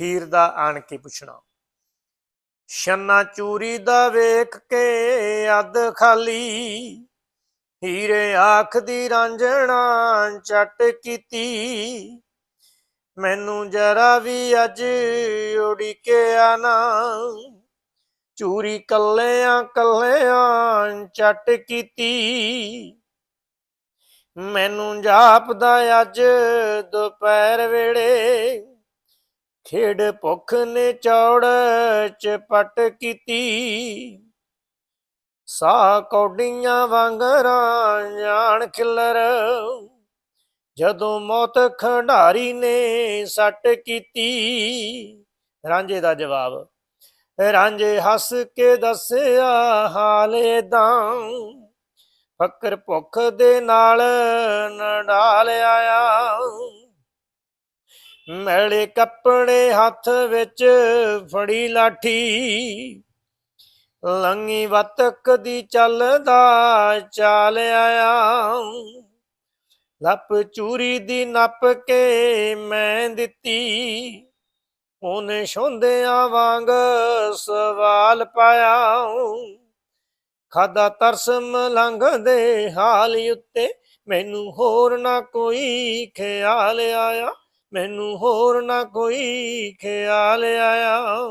ਹੀਰ ਦਾ ਆਣ ਕੇ ਪੁੱਛਣਾ। ਛੰਨਾ ਚੂਰੀ ਦਾ ਵੇਖ ਕੇ ਅੱਧ ਖਾਲੀ। ਹੀਰੇ ਆਖ ਦੀ ਰਾਂਝਣਾ ਚੱਟ ਕੀਤੀ। ਮੈਨੂੰ ਜਰਾ ਵੀ ਅੱਜ ਉੜੀਕਿਆ ਨਾ। ਚੂਰੀ ਕੱਲਿਆਂ ਕੱਲਿਆਂ ਚੱਟ ਕੀਤੀ। ਮੈਨੂੰ ਜਾਪਦਾ ਅੱਜ ਦੁਪਹਿਰ ਵੇਲੇ। ਖੇਡ ਭੁੱਖ ਨੇ ਚੌੜ ਚਪਟ ਕੀਤੀ। ਸਾ ਕੌਡੀਆਂ ਵਾਂਗਰਾਂ ਜਾਣ ਖਿਲਰ, ਜਦੋਂ ਮੌਤ ਖੰਡਾਰੀ ਨੇ ਸੱਟ ਕੀਤੀ। ਰਾਂਝੇ ਦਾ ਜਵਾਬ, ਰਾਂਝੇ ਹੱਸ ਕੇ ਦੱਸਿਆ, ਹਾਲੇ ਦਾ ਫਕਰ ਭੁੱਖ ਦੇ ਨਾਲ ਨਡਾਲ ਆਇਆ ਮੈਲੇ ਕੱਪੜੇ ਹੱਥ ਵਿੱਚ ਫੜੀ ਲਾਠੀ। ਲੰਗੀ ਵਤਕ ਦੀ ਚੱਲਦਾ ਚਾਲ ਆਇਆ। ਲੱਪ ਚੂਰੀ ਦੀ ਨੱਪ ਕੇ ਮੈਂ ਦਿੱਤੀ। ਉਹਨੇ ਛੋਂਦਿਆਂ ਵਾਂਗ ਸਵਾਲ ਪਾਇਆ। ਖਾਦਾ ਤਰਸਮ ਲੰਘਦੇ ਦੇ ਹਾਲ ਉੱਤੇ ਮੈਨੂੰ ਹੋਰ ਨਾ ਕੋਈ ਖਿਆਲ ਆਇਆ। ਮੈਨੂੰ ਹੋਰ ਨਾ ਕੋਈ ਖਿਆਲ ਆਇਆ।